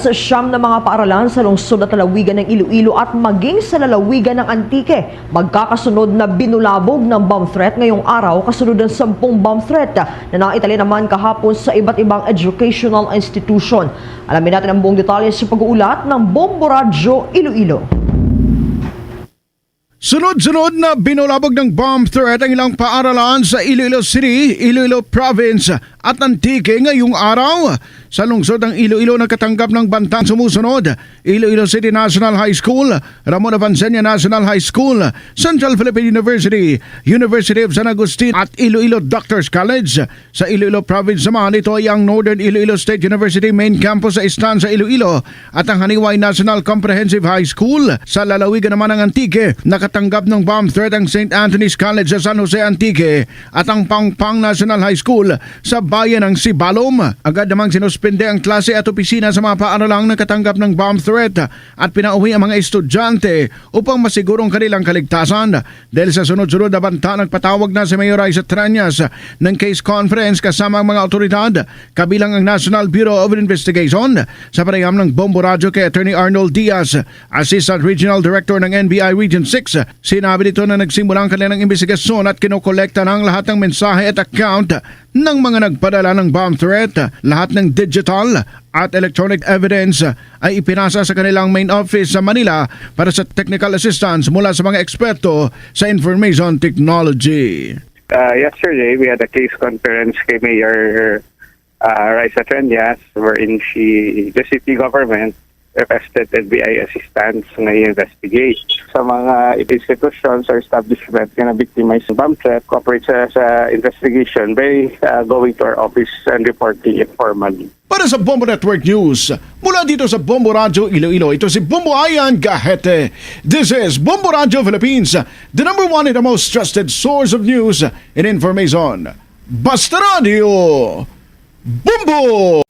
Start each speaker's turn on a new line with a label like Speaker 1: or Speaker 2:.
Speaker 1: Sa siyam na mga paaralan sa lungsod at lalawigan ng Iloilo at maging sa lalawigan ng Antique, magkakasunod na binulabog ng bomb threat ngayong araw kasunod ng sampung bomb threat na naitali naman kahapon sa iba't ibang educational institution. Alamin natin ang buong detalye sa pag-uulat ng Bombo Radyo Iloilo.
Speaker 2: Sunod-sunod na binulabog ng bomb threat ang ilang paaralan sa Iloilo City, Iloilo Province at Antique ngayong araw. Sa lungsod ng Iloilo nakatanggap ng bantang sumusunod, Iloilo City National High School, Ramon Avancenia National High School, Central Philippine University, University of San Agustin at Iloilo Doctors College. Sa Iloilo Province naman, ito ay ang Northern Iloilo State University Main Campus sa Estanza, Iloilo at ang Haniway National Comprehensive High School. Sa lalawigan naman ng Antique, nakatanggap ng bomb threat ang St. Anthony's College sa San Jose Antique at ang Pangpang National High School sa bayan ng Sibalom. Agad namang sinuspende ang klase at opisina sa mga paaralang nakatanggap ng bomb threat at pinauwi ang mga estudyante upang masigurong kanilang kaligtasan. Dahil sa sunod-sunod na banta, nagpatawag na si Mayor Isa Tranyas ng case conference kasama ang mga otoridad kabilang ang National Bureau of Investigation sa panayam ng Bombo Radio kay Attorney Arnold Diaz, Assistant Regional Director ng NBI Region 6. Sinabi nito na nagsimula ang kanilang investigasyon at kinokolekta ng lahat ng mensahe at account ng mga nagpadala ng bomb threat. Lahat ng digital at electronic evidence ay ipinasa sa kanilang main office sa Manila para sa technical assistance mula sa mga eksperto sa information technology.
Speaker 3: Uh, yesterday, we had a case conference kay Mayor uh, Raisa Trenyas wherein she, the city government, requested NBI assistance na i-investigate sa mga institutions or establishment na victimize ng bomb threat, cooperate sa, sa investigation by uh, going to our office and reporting it formally.
Speaker 2: Para sa Bombo Network News, mula dito sa Bombo Radio Iloilo, ito si Bombo Ayan Gahete. This is Bombo Radio Philippines, the number one and the most trusted source of news and information. Basta Radio! Bombo!